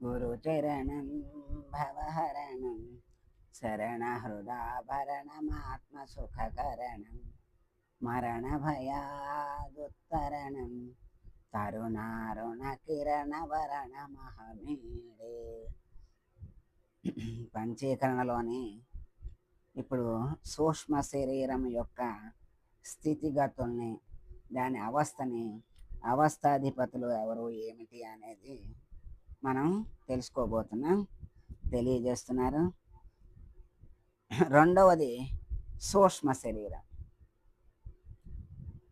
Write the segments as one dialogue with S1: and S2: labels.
S1: గురుచరణం భవహరణం శరణహృదాభరణమాత్మసుఖకరణం మరణభయాదుత్తరణం తరుణారుణ కిరణవరణమహమీడే పంచీకరణలోని ఇప్పుడు సూక్ష్మ శరీరం యొక్క స్థితిగతుల్ని దాని అవస్థని అవస్థాధిపతులు ఎవరు ఏమిటి అనేది మనం తెలుసుకోబోతున్నాం. తెలియజేస్తున్నారు. రెండవది సూక్ష్మ శరీరం.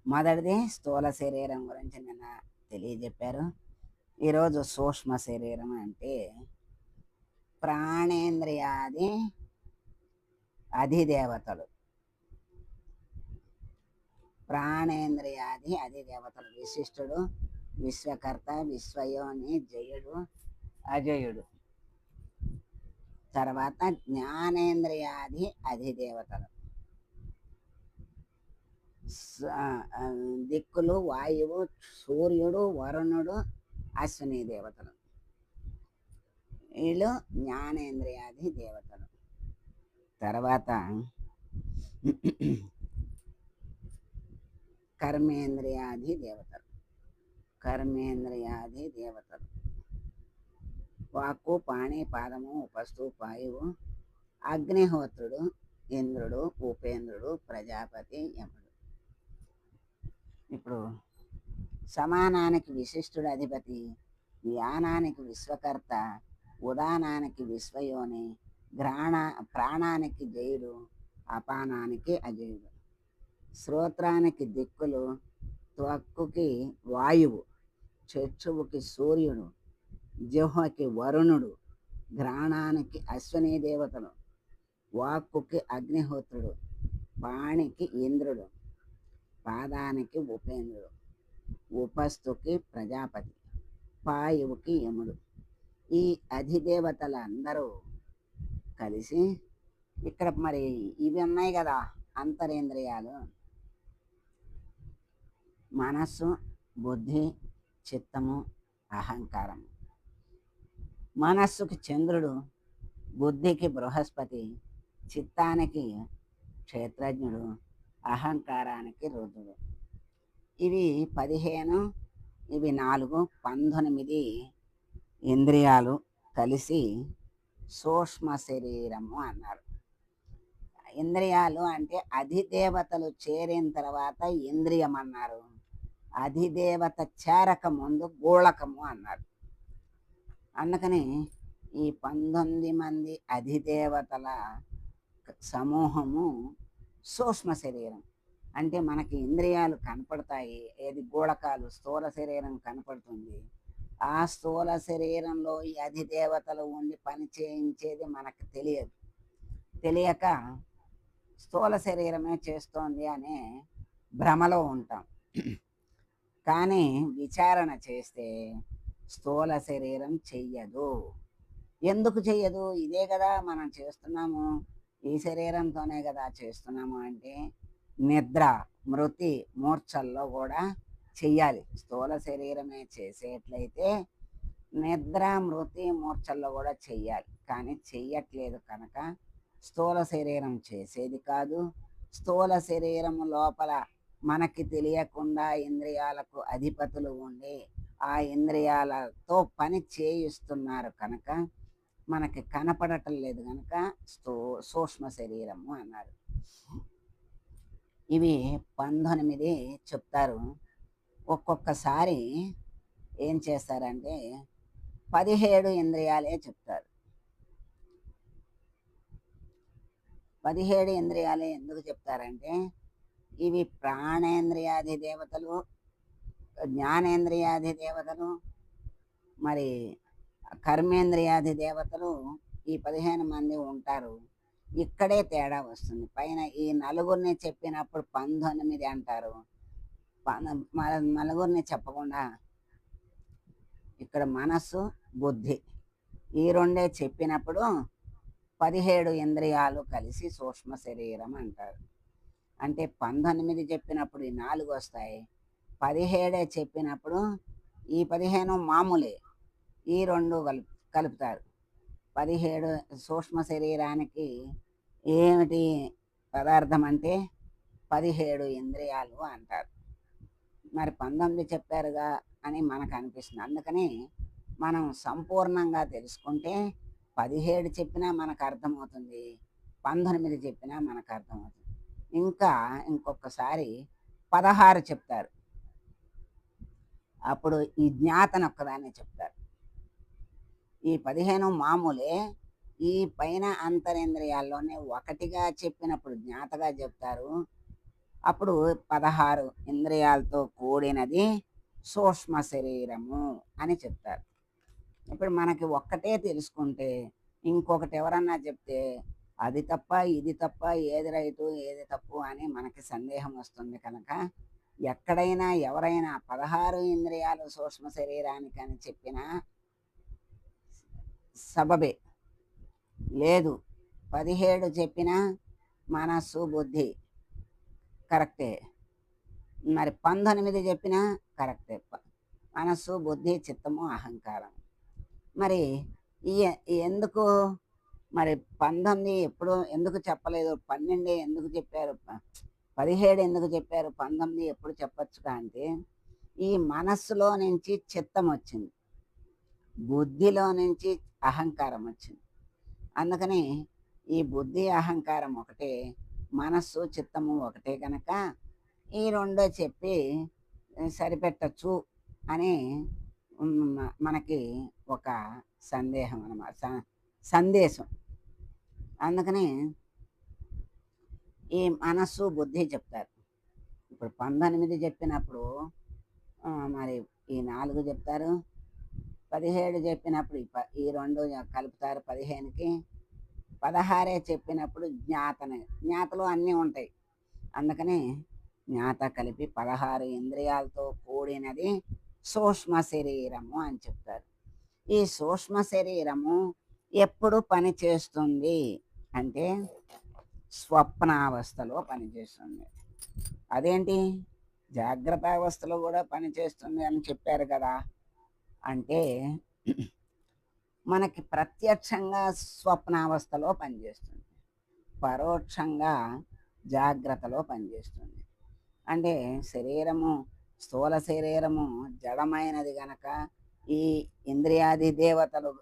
S1: మొదటిది స్థూల శరీరం గురించి నిన్న తెలియజెప్పారు. ఈరోజు సూక్ష్మ శరీరం అంటే ప్రాణేంద్రియాది అధిదేవతలు. ప్రాణేంద్రియాది అధిదేవతలు. విశిష్టుడు విశ్వకర్త విశ్వయోని జయుడు అజయుడు. తర్వాత జ్ఞానేంద్రియాది అధిదేవతలు. దిక్కులు వాయువు సూర్యుడు వరుణుడు అశ్విని దేవతలు. వీళ్ళు జ్ఞానేంద్రియాది దేవతలు. తర్వాత కర్మేంద్రియాది దేవతలు. కర్మేంద్రియాది దేవతలు. వాక్కు పాణి పాదము ఉపస్థు పాయువు అగ్నిహోత్రుడు ఇంద్రుడు ఉపేంద్రుడు ప్రజాపతి యముడు. ఇప్పుడు సమానానికి విశిష్టుడు అధిపతి యానానికి విశ్వకర్త ఉదానానికి విశ్వయోని గ్రాణ ప్రాణానికి జయుడు అపానానికి అజయుడు. శ్రోత్రానికి దిక్కులు త్వక్కుకి వాయువు చక్షువుకి సూర్యుడు జిహ్వకి వరుణుడు ఘ్రాణానికి అశ్వనీ దేవతలు వాక్కుకి అగ్నిహోత్రుడు పాణికి ఇంద్రుడు పాదానికి ఉపేంద్రుడు ఉపస్థుకి ప్రజాపతి పాయువుకి యముడు. ఈ అధిదేవతలందరూ కలిసి ఇక్కడ మరి ఇవి ఉన్నాయి కదా అంతరేంద్రియాలు. మనస్సు బుద్ధి చిత్తము అహంకారము. మనస్సుకి చంద్రుడు బుద్ధికి బృహస్పతి చిత్తానికి క్షేత్రజ్ఞుడు అహంకారానికి రుద్రుడు. ఇవి పదిహేను ఇవి నాలుగు పంతొమ్మిది ఇంద్రియాలు కలిసి సూక్ష్మ శరీరము అన్నారు. ఇంద్రియాలు అంటే అధిదేవతలు చేరిన తర్వాత ఇంద్రియం అన్నారు. అధిదేవత చేరక ముందు గోళకము అన్నారు అందుకని ఈ పంతొమ్మిది మంది అధిదేవతల సమూహము సూక్ష్మ శరీరం. అంటే మనకి ఇంద్రియాలు కనపడతాయి ఏది గోళకాలు స్థూల శరీరం కనపడుతుంది. ఆ స్థూల శరీరంలో ఈ అధిదేవతలు ఉండి పని చేయించేది మనకు తెలియదు. తెలియక స్థూల శరీరమే చేస్తోంది అనే భ్రమలో ఉంటాం. కానీ విచారణ చేస్తే స్థూల శరీరం చెయ్యదు. ఎందుకు చెయ్యదు? ఇదే కదా మనం చేస్తున్నాము. ఈ శరీరంతోనే కదా చేస్తున్నాము అంటే నిద్ర మృతి మూర్ఛల్లో కూడా చెయ్యాలి. స్థూల శరీరమే చేసేట్లయితే నిద్ర మృతి మూర్ఛల్లో కూడా చెయ్యాలి. కానీ చెయ్యట్లేదు కనుక స్థూల శరీరం చేసేది కాదు. స్థూల శరీరం లోపల మనకి తెలియకుండా ఇంద్రియాలకు అధిపతులు ఉండి ఆ ఇంద్రియాలతో పని చేయిస్తున్నారు కనుక మనకి కనపడటం లేదు కనుక స్థూ సూక్ష్మ శరీరము అన్నారు. ఇవి పంతొమ్మిది చెప్తారు. ఒక్కొక్కసారి ఏం చేస్తారంటే పదిహేడు ఇంద్రియాలే చెప్తారు. పదిహేడు ఇంద్రియాలే ఎందుకు చెప్తారంటే ఇవి ప్రాణేంద్రియాది దేవతలు జ్ఞానేంద్రియాది దేవతలు మరి కర్మేంద్రియాది దేవతలు ఈ పదిహేను మంది ఉంటారు. ఇక్కడే తేడా వస్తుంది. పైన ఈ నలుగురిని చెప్పినప్పుడు పంతొమ్మిది అంటారు. నలుగురిని చెప్పకుండా ఇక్కడ మనస్సు బుద్ధి ఈ రెండే చెప్పినప్పుడు పదిహేడు ఇంద్రియాలు కలిసి సూక్ష్మ శరీరం అంటారు. అంటే పంతొమ్మిది చెప్పినప్పుడు ఈ నాలుగు వస్తాయి. పదిహేడే చెప్పినప్పుడు ఈ పదిహేను మామూలే. ఈ రెండు కలుపు కలుపుతారు. పదిహేడు సూక్ష్మ శరీరానికి ఏమిటి పదార్థం అంటే పదిహేడు ఇంద్రియాలు అంటారు. మరి పంతొమ్మిది చెప్పారుగా అని మనకు అనిపిస్తుంది. అందుకని మనం సంపూర్ణంగా తెలుసుకుంటే పదిహేడు చెప్పినా మనకు అర్థమవుతుంది. పంతొమ్మిది చెప్పినా మనకు అర్థమవుతుంది. ఇంకా ఇంకొకసారి పదహారు చెప్తారు. అప్పుడు ఈ జ్ఞాతను ఒక్కదాన్ని చెప్తారు. ఈ పదిహేను మామూలే ఈ పైన అంతరేంద్రియాల్లోనే ఒకటిగా చెప్పినప్పుడు జ్ఞాతగా చెప్తారు. అప్పుడు పదహారు ఇంద్రియాలతో కూడినది సూక్ష్మ శరీరము అని చెప్తారు. ఇప్పుడు మనకి ఒక్కటే తెలుసుకుంటే ఇంకొకటి ఎవరన్నా చెప్తే అది తప్ప ఇది తప్ప ఏది రైటు ఏది తప్పు అని మనకి సందేహం వస్తుంది కనుక ఎక్కడైనా ఎవరైనా పదహారు ఇంద్రియాలు సూక్ష్మ శరీరానికి అని చెప్పిన సబబే. లేదు పదిహేడు చెప్పిన మనస్సు బుద్ధి కరెక్టే. మరి పంతొమ్మిది చెప్పినా కరెక్టే. మనస్సు బుద్ధి చిత్తము అహంకారం. మరి ఈ ఎందుకు మరి పంతొమ్మిది ఎప్పుడు ఎందుకు చెప్పలేదు పన్నెండు ఎందుకు చెప్పారు పదిహేడు ఎందుకు చెప్పారు పంతొమ్మిది ఎప్పుడు చెప్పచ్చు అంటే ఈ మనస్సులో నుంచి చిత్తం వచ్చింది. బుద్ధిలో నుంచి అహంకారం వచ్చింది. అందుకని ఈ బుద్ధి అహంకారం ఒకటే మనస్సు చిత్తము ఒకటే కనుక ఈ రెండో చెప్పి సరిపెట్టచ్చు అని మనకి ఒక సందేహం అన్నమాట. సందేశం. అందుకని ఈ మనస్సు బుద్ధి చెప్తారు. ఇప్పుడు పంతొమ్మిది చెప్పినప్పుడు మరి ఈ నాలుగు చెప్తారు. పదిహేడు చెప్పినప్పుడు ఈ ప- ఈ రెండు కలుపుతారు పదిహేనుకి. పదహారే చెప్పినప్పుడు జ్ఞాతని జ్ఞాతలు అన్నీ ఉంటాయి. అందుకని జ్ఞాత కలిపి పదహారు ఇంద్రియాలతో కూడినది సూక్ష్మ శరీరము అని చెప్తారు. ఈ సూక్ష్మ శరీరము ఎప్పుడు పని చేస్తుంది? అంటే స్వప్నావస్థలో పనిచేస్తుంది అదేంటి? జాగ్రత్త అవస్థలో కూడా పనిచేస్తుంది అని చెప్పారు కదా. అంటే మనకి ప్రత్యక్షంగా స్వప్నావస్థలో పనిచేస్తుంది పరోక్షంగా జాగ్రత్తలో పనిచేస్తుంది అంటే శరీరము స్థూల శరీరము జడమైనది గనక ఈ ఇంద్రియాది దేవతలు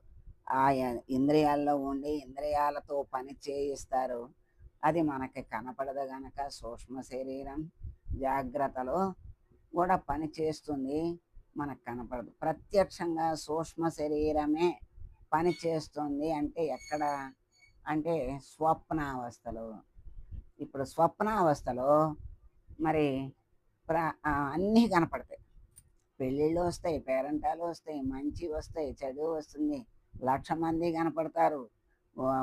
S1: ఆ ఇంద్రియాల్లో ఉండి ఇంద్రియాలతో పని చేయిస్తారు. అది మనకి కనపడదు గనక సూక్ష్మ శరీరం జాగ్రత్తలో కూడా పని చేస్తుంది మనకు కనపడదు. ప్రత్యక్షంగా సూక్ష్మ శరీరమే పని చేస్తుంది అంటే ఎక్కడ? అంటే స్వప్నావస్థలో. ఇప్పుడు స్వప్నావస్థలో మరి ప్ర అన్నీ కనపడతాయి. పెళ్ళిళ్ళు వస్తాయి పేరంటాలు వస్తాయి మంచి వస్తాయి చెడు వస్తుంది లక్ష మంది కనపడతారు.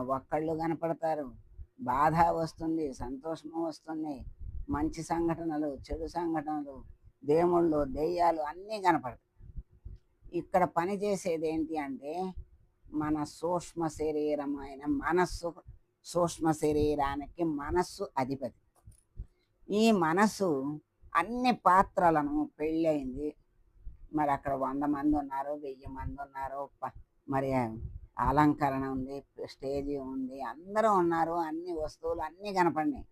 S1: ఒక్కళ్ళు కనపడతారు. బాధ వస్తుంది సంతోషము వస్తుంది. మంచి సంఘటనలు చెడు సంఘటనలు దేవుళ్ళు దెయ్యాలు అన్నీ కనపడతాయి. ఇక్కడ పనిచేసేది ఏంటి అంటే మన సూక్ష్మ శరీరం అయిన మనస్సు సూక్ష్మ శరీరానికి మనస్సు అధిపతి. ఈ మనస్సు అన్ని పాత్రలను పెళ్ళయింది. మరి అక్కడ వంద మంది ఉన్నారు వెయ్యి మంది ఉన్నారు మరి అలంకరణ ఉంది స్టేజీ ఉంది అందరూ ఉన్నారు అన్ని వస్తువులు అన్నీ కనపడినాయి.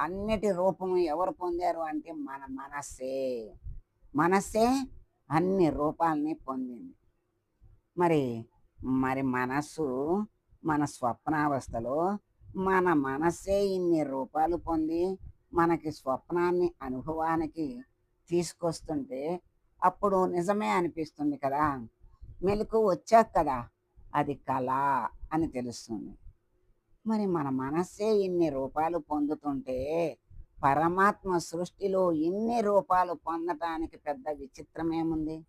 S1: అన్నిటి రూపము ఎవరు పొందారు అంటే మన మనస్సే. మనస్సే అన్ని రూపాలని పొందింది. మరి మరి మనస్సు మన స్వప్నావస్థలో మన మనస్సే ఇన్ని రూపాలు పొంది మనకి స్వప్నాన్ని అనుభవానికి తీసుకొస్తుంటే అప్పుడు నిజమే అనిపిస్తుంది కదా. మెలకు వచ్చాక కదా అది కళ అని తెలుస్తుంది. మరి మన మనస్సే ఇన్ని రూపాలు పొందుతుంటే పరమాత్మ సృష్టిలో ఇన్ని రూపాలు పొందటానికి పెద్ద విచిత్రమేముంది?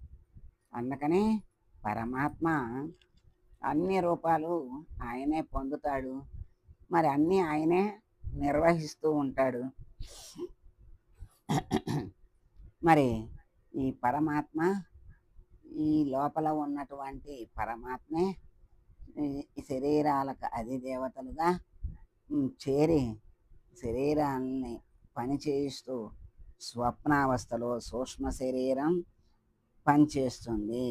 S1: అందుకనే పరమాత్మ అన్ని రూపాలు ఆయనే పొందుతాడు. మరి అన్నీ ఆయనే నిర్వహిస్తూ ఉంటాడు. మరి ఈ పరమాత్మ ఈ లోపల ఉన్నటువంటి పరమాత్మే శరీరాలకు అధిదేవతలుగా ఉమ్, చేరి శరీరాన్ని పనిచేయిస్తూ స్వప్నావస్థలో సూక్ష్మ శరీరం పనిచేస్తుంది.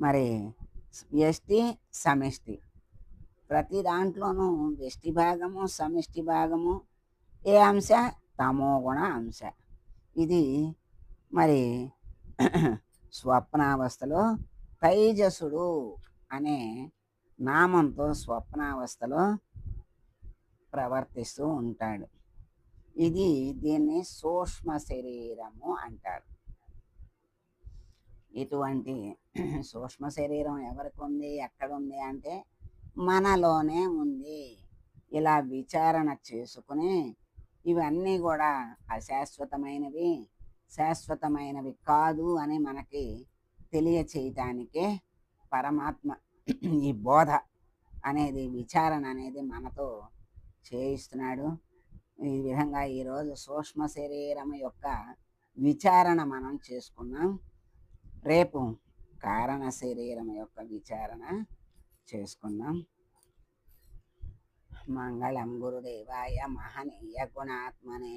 S1: మరి వ్యష్టి సమిష్టి. ప్రతి దాంట్లోనూ వ్యష్టి భాగము సమిష్టి భాగము ఏ అంశ? తమో గుణ అంశ. ఇది మరి స్వప్నావస్థలో తైజసుడు అనే నామంతో స్వప్నావస్థలో ప్రవర్తిస్తూ ఉంటాడు. ఇది దీన్ని సూక్ష్మ శరీరము అంటారు. ఇటువంటి సూక్ష్మ శరీరం ఎవరికి ఉంది ఎక్కడ ఉంది అంటే మనలోనే ఉంది. ఇలా విచారణ చేసుకుని ఇవన్నీ కూడా అశాశ్వతమైనవి. శాశ్వతమైనవి కాదు అని మనకి తెలియచేయటానికే పరమాత్మ ఈ బోధ అనేది విచారణ అనేది మనతో చేయిస్తున్నాడు. ఈ విధంగా ఈరోజు సూక్ష్మ శరీరం యొక్క విచారణ మనం చేసుకున్నాం. రేపు కారణ శరీరం యొక్క విచారణ చేసుకుందాం మంగళం గురుదేవాయ మహనీయ గుణాత్మనే